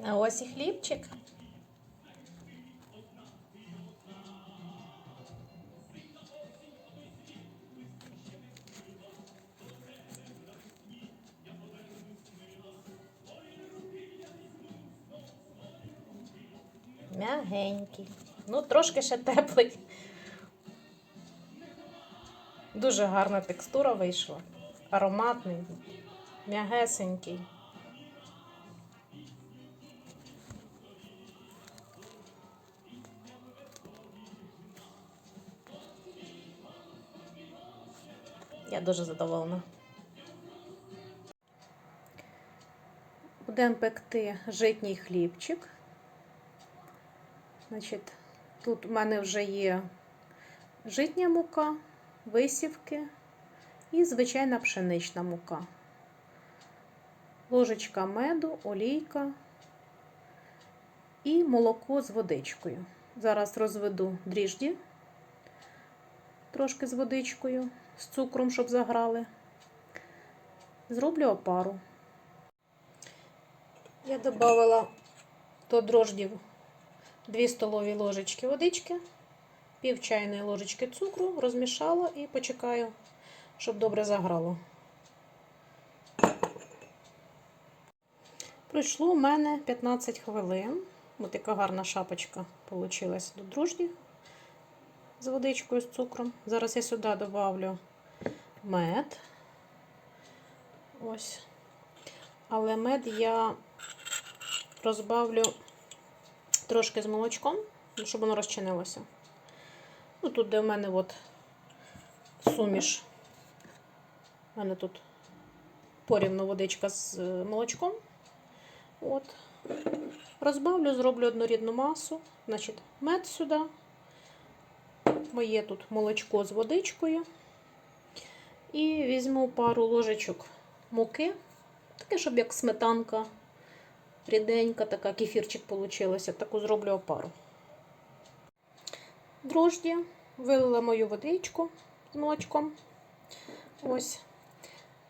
А ось і хлібчик. Мягенький. Ну, трошки ще теплий. Дуже гарна текстура вийшла. Ароматний, м'ягесенький. Я дуже задоволена. Будемо пекти житній хлібчик. Значить, тут у мене вже є житня мука, висівки і звичайна пшенична мука. Ложечка меду, олійка і молоко з водичкою. Зараз розведу дріжджі трошки з водичкою, з цукром, щоб заграли. Зроблю опару. Я додала до дрождів 2 столові ложечки водички, пів чайної ложечки цукру, розмішала і почекаю, щоб добре заграло. Пройшло у мене 15 хвилин. Ось яка гарна шапочка вийшла до дрождів з водичкою з цукром. Зараз я сюди додавлю мед. Ось. Але мед я розбавлю трошки з молочком, щоб воно розчинилося. Ну, тут, де в мене от суміш. У мене тут порівну водичка з е, молочком. От. Розбавлю, зроблю однорідну масу. Значить, мед сюди. Моє тут молочко з водичкою. І візьму пару ложечок муки. Таке, щоб як сметанка ріденька, така кефірчик получилося. Таку зроблю опару. Дрожді вилила мою водичку з молочком. Ось.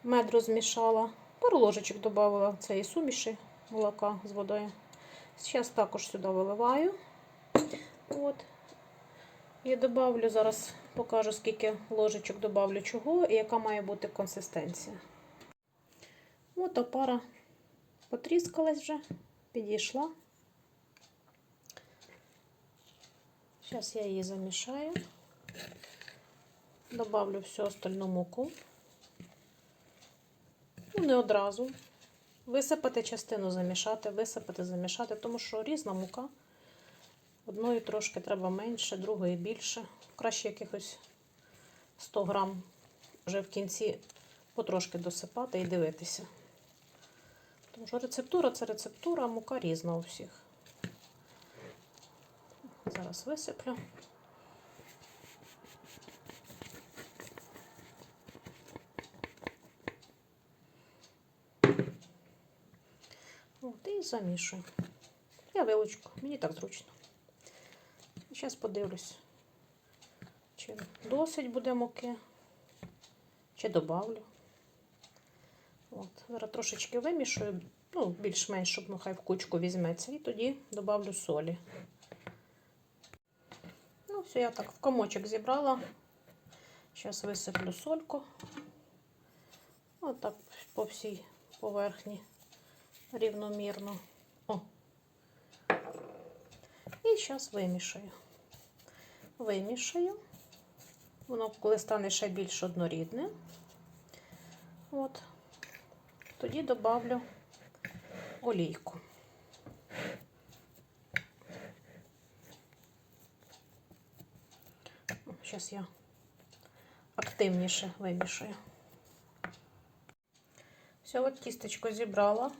Мед розмішала. Пару ложечок додала цієї суміші молока з водою. Зараз також сюди виливаю. От. І додавлю, зараз покажу, скільки ложечок додавлю чого і яка має бути консистенція. От опара потріскалась вже, підійшла. Зараз я її замішаю, добавлю всю остальну муку. Ну, не одразу. Висипати частину замішати, висипати, замішати, тому що різна мука. Одної трошки треба менше, другої більше. Краще якихось 100 грам вже в кінці потрошки досипати і дивитися. Тому що рецептура це рецептура, мука різна у всіх. Зараз висиплю. От, і замішую. Я вилочку, мені так зручно. Зараз подивлюсь, чи досить буде муки, чи добавлю. От, Зараз трошечки вимішую, ну, більш-менш, щоб ну, хай в кучку візьметься, і тоді добавлю солі. Ну, все, я так в комочок зібрала. Зараз висиплю сольку. Отак по всій поверхні рівномірно. О. І зараз вимішаю. Вимішаю. Воно, коли стане ще більш однорідне, от, тоді добавлю олійку. Зараз я активніше вимішаю. Все, от тістечко зібрала,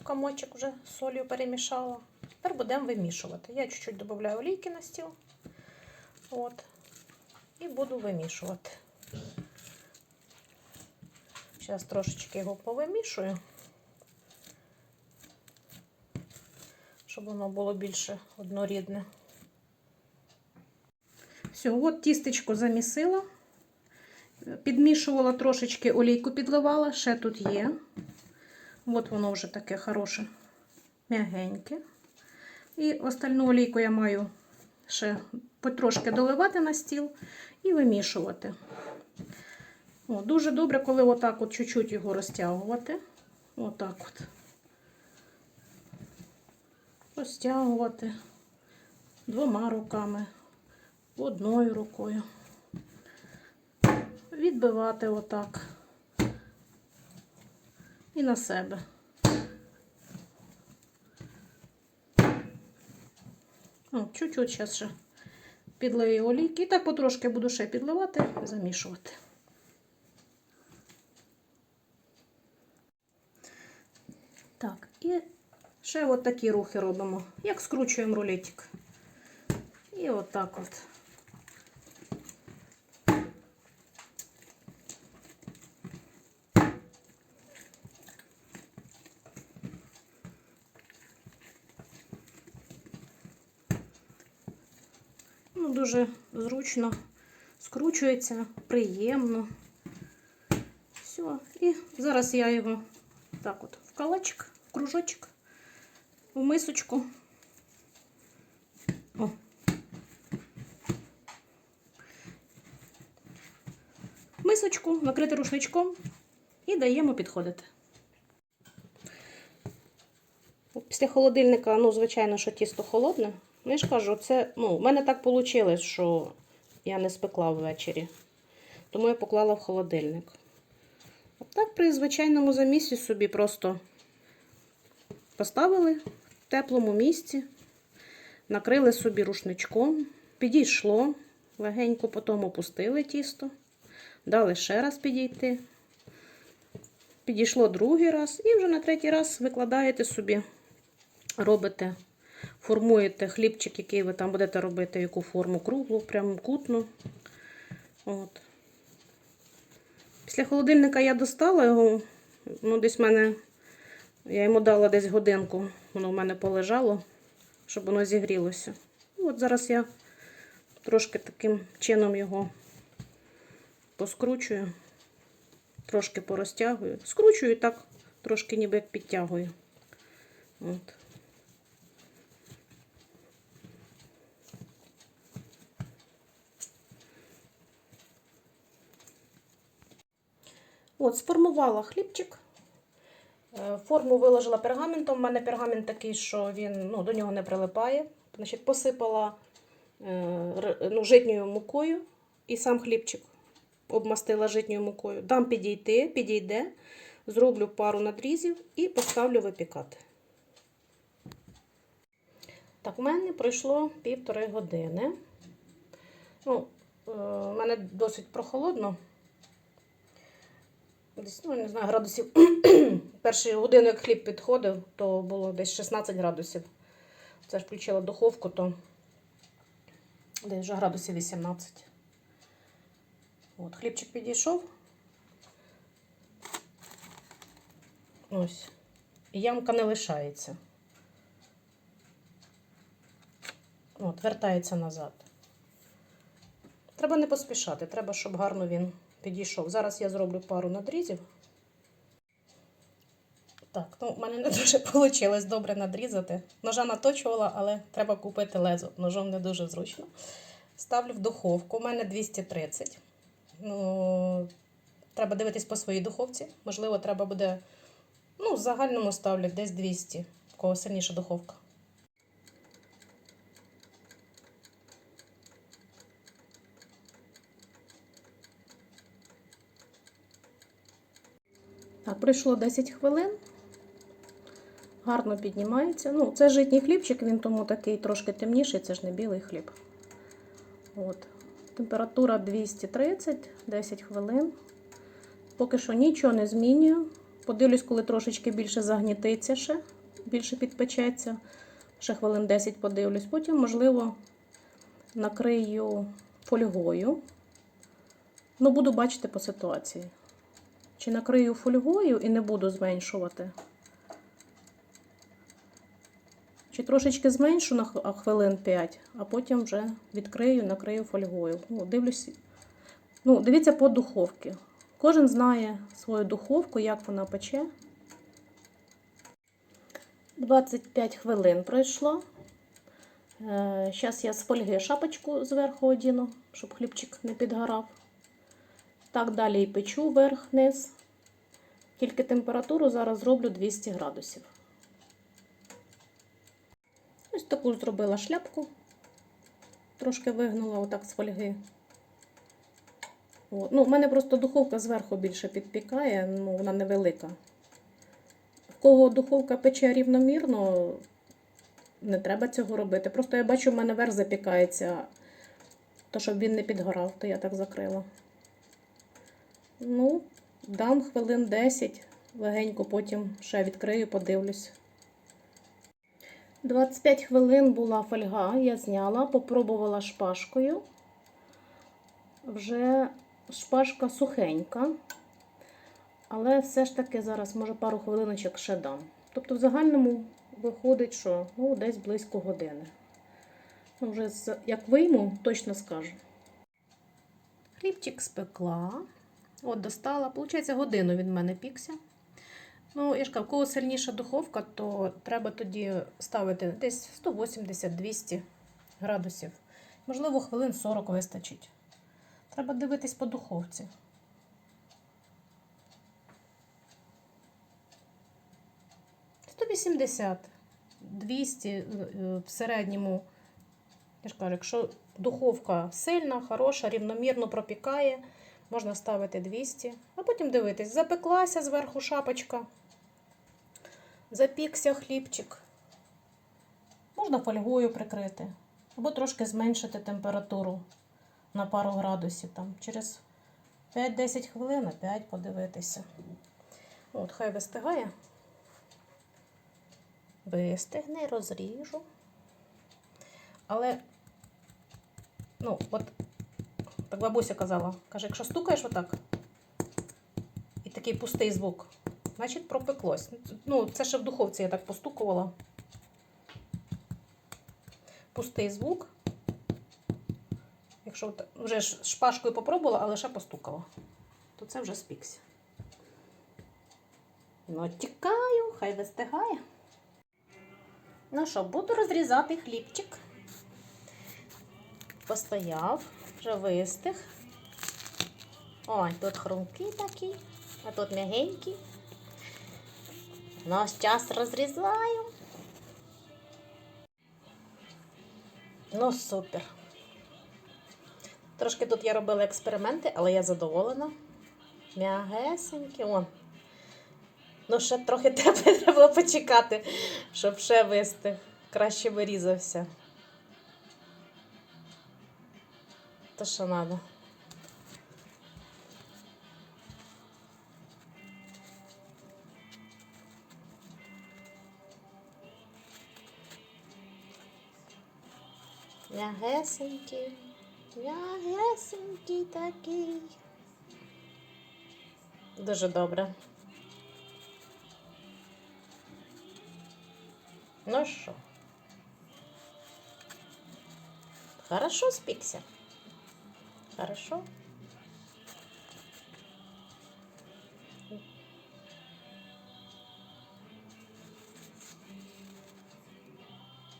в комочок вже солью перемішала. Тепер будемо вимішувати. Я чуть-чуть додаю олійки на стіл. От. І буду вимішувати. Зараз трошечки його повимішую, щоб воно було більше однорідне. Все, от тістечко замісила, підмішувала трошечки олійку підливала, ще тут є. От воно вже таке хороше м'ягеньке. І остальну олійку я маю ще потрошки доливати на стіл і вимішувати. О, дуже добре, коли отак от чуть-чуть його розтягувати. Отак от. Розтягувати двома руками, одною рукою. Відбивати отак. І на себе. Чуть-чуть зараз ще підлию олійки. І так потрошки буду ще підливати, замішувати. Так, і ще от такі рухи робимо, як скручуємо рулетик. І отак от. Ну, дуже зручно скручується, приємно. Все. І зараз я його так от в калачик, в кружочок, в мисочку. О. Мисочку накрити рушничком і даємо підходити. Після холодильника, ну, звичайно, що тісто холодне. Ну, я ж кажу, це, ну, в мене так вийшло, що я не спекла ввечері. Тому я поклала в холодильник. А так при звичайному замісі собі просто поставили в теплому місці, накрили собі рушничком, підійшло, легенько потім опустили тісто, дали ще раз підійти. Підійшло другий раз, і вже на третій раз викладаєте собі, робите, формуєте хлібчик, який ви там будете робити, яку форму круглу, прямокутну. От. Після холодильника я достала його, ну, десь в мене, я йому дала десь годинку, воно в мене полежало, щоб воно зігрілося. І от зараз я трошки таким чином його поскручую, трошки порозтягую. Скручую і так, трошки ніби як підтягую. От. От, сформувала хлібчик. Е, Форму виложила пергаментом. У мене пергамент такий, що він ну, до нього не прилипає. Значить, посипала е, ну, житньою мукою і сам хлібчик обмастила житньою мукою. Дам підійти, підійде, зроблю пару надрізів і поставлю випікати. Так, у мене пройшло півтори години. Ну, е, у мене досить прохолодно. Десь, ну, не знаю, градусів. Перший годину, як хліб підходив, то було десь 16 градусів. Це ж включила духовку, то десь вже градусів 18. От, хлібчик підійшов. Ось. І ямка не лишається. От, вертається назад. Треба не поспішати, треба, щоб гарно він підійшов. Зараз я зроблю пару надрізів. Так, ну, в мене не дуже вийшло добре надрізати. Ножа наточувала, але треба купити лезо. Ножом не дуже зручно. Ставлю в духовку. У мене 230. Ну, треба дивитись по своїй духовці. Можливо, треба буде. Ну, в загальному ставлю десь 200. В кого сильніша духовка. Пройшло 10 хвилин. Гарно піднімається. Ну, це житній хлібчик, він тому такий трошки темніший, це ж не білий хліб. От. Температура 230, 10 хвилин. Поки що нічого не змінюю. Подивлюсь, коли трошечки більше загнітиться ще, більше підпечеться. Ще хвилин 10 подивлюсь. Потім, можливо, накрию фольгою. Ну, буду бачити по ситуації. Чи накрию фольгою і не буду зменшувати. Чи трошечки зменшу на хвилин 5, а потім вже відкрию, накрию фольгою. Ну, дивлюсь. Ну, дивіться по духовці. Кожен знає свою духовку, як вона пече. 25 хвилин пройшло. Зараз я з фольги шапочку зверху одіну, щоб хлібчик не підгорав. Так далі і печу вверх-вниз. Тільки температуру зараз зроблю 200 градусів. Ось таку зробила шляпку. Трошки вигнула отак з фольги. От. Ну, У мене просто духовка зверху більше підпікає, ну, вона невелика. В кого духовка пече рівномірно, не треба цього робити. Просто я бачу, в мене верх запікається, то щоб він не підгорав, то я так закрила. Ну, дам хвилин 10, легенько потім ще відкрию, подивлюсь. 25 хвилин була фольга, я зняла, попробувала шпажкою. Вже шпажка сухенька, але все ж таки зараз, може, пару хвилиночок ще дам. Тобто, в загальному виходить, що ну, десь близько години. Ну, вже як вийму, точно скажу. Хлібчик спекла. От достала. Получається, годину від мене пікся. Ну, я ж кажу, кого сильніша духовка, то треба тоді ставити десь 180-200 градусів. Можливо, хвилин 40 вистачить. Треба дивитись по духовці. – 180, 200 е, в середньому. Я ж кажу, якщо духовка сильна, хороша, рівномірно пропікає, можна ставити 200, а потім дивитись, запеклася зверху шапочка, запікся хлібчик. Можна фольгою прикрити, або трошки зменшити температуру на пару градусів. Там, через 5-10 хвилин опять подивитися. От, хай вистигає. Вистигне, розріжу. Але, ну, от, так бабуся казала, каже, якщо стукаєш отак, і такий пустий звук, значить пропеклось. Ну, це ще в духовці я так постукувала. Пустий звук. Якщо вже шпажкою попробувала, але ще постукала, то це вже спікся. Ну, тікаю, хай вистигає. Ну що, буду розрізати хлібчик. Постояв, вже вистиг. Ой, тут хрумкий такий, а тут м'ягенький. Ну, зараз розрізаю. Ну, супер. Трошки тут я робила експерименти, але я задоволена. М'ягесенькі. О. Ну, ще трохи треба було почекати, щоб ще вистиг. Краще вирізався. То що треба? М'ягесенький. М'ягесенький такий. Дуже добре. Ну що? Хорошо спікся? Хорошо?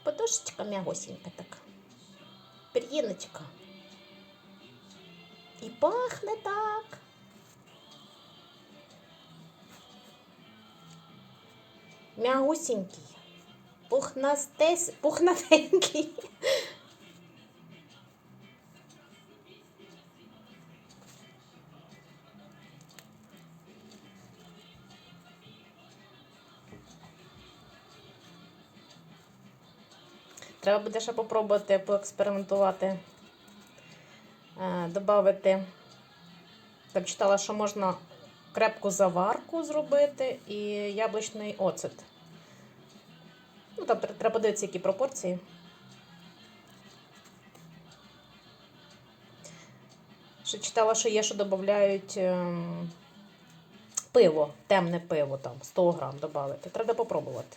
Подушечка мягосенька так. Приєночка. І пахне так. Мягусенький. Пухнастес, пухнатенький. Треба буде ще попробувати поекспериментувати, е, додати. Там читала, що можна крепку заварку зробити і яблучний оцет. Ну, там треба дивитися, які пропорції. Ще читала, що є, що додають ем, пиво, темне пиво, там 100 грам додати. Треба попробувати.